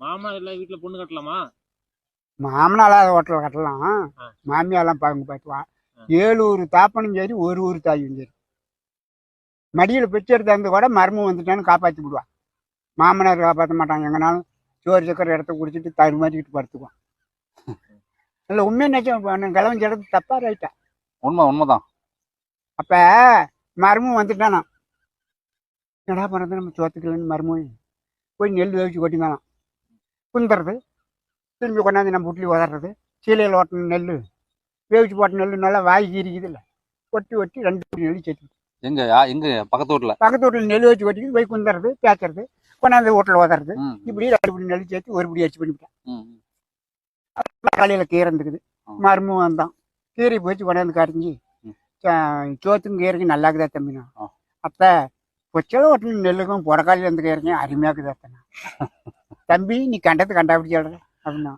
மாமா எல்லாம் வீட்டுல பொண்ணு கட்டலாமா? மாமனால ஹோட்டல் கட்டலாம். மாமியாலாம் பங்கு பார்த்துவான் ஆ. ஏழு ஊர் தாப்பனும் சரி ஒரு ஊர் தாயும் சரி. மடியில் பிச்சை எடுத்து கூட மர்மம் வந்துட்டான்னு காப்பாற்றி விடுவான் மாமனார் காப்பாற்ற மாட்டாங்க எங்கனாலும் சோறு சக்கரை இடத்த குடிச்சிட்டு தரு மாட்டிக்கிட்டு படுத்துக்குவான். இல்லை உண்மையை நினச்சேன் கிழவன் இடத்து தப்பா ரைட்டா உண்மை உண்மைதான். அப்போ மர்மம் வந்துட்டானா? என்னடா பண்ணுறது நம்ம சோத்துக்கலன்னு மர்மம் போய் நெல் வேவிச்சு கொட்டினாலாம் குந்துறது திரும்பி கொண்டாந்து நம்ம வீட்லேயும் உதறது. சீலையில் ஓட்டின நெல் வேவிச்சு போட்ட நெல் நல்லா வாய் கீரிக்குது இல்லை. ஒட்டி ஒட்டி ரெண்டு படி நெல் சேர்த்து எங்க எங்க பக்கத்து வீட்டுல? பக்கத்து வீட்டில் நெல் வச்சு கொட்டிக்கிட்டு போய் குந்துறது பேச்சுறது கொண்டாந்து வீட்டில் உதறது. இப்படி ரெண்டு படி நெல் சேர்த்து ஒரு படி அச்சு பண்ணிவிட்டேன். காலையில் கீரை இருந்துக்குது. மருமம் வந்தான். கீரை போச்சு கொண்டாந்து கரைஞ்சி. சோத்துக்கும் கீரைக்கும் நல்லா இருக்குதா தம்பினா. அப்போ கொச்சல ஓட்டில் நெல்லுக்கும் புறக்காலில் இருந்து கீரைக்கும் அருமையாக இருக்குதா அத்தனை தம்பி நீ கண்டது கண்டாப்படி சொல்ற அப்படின்னா.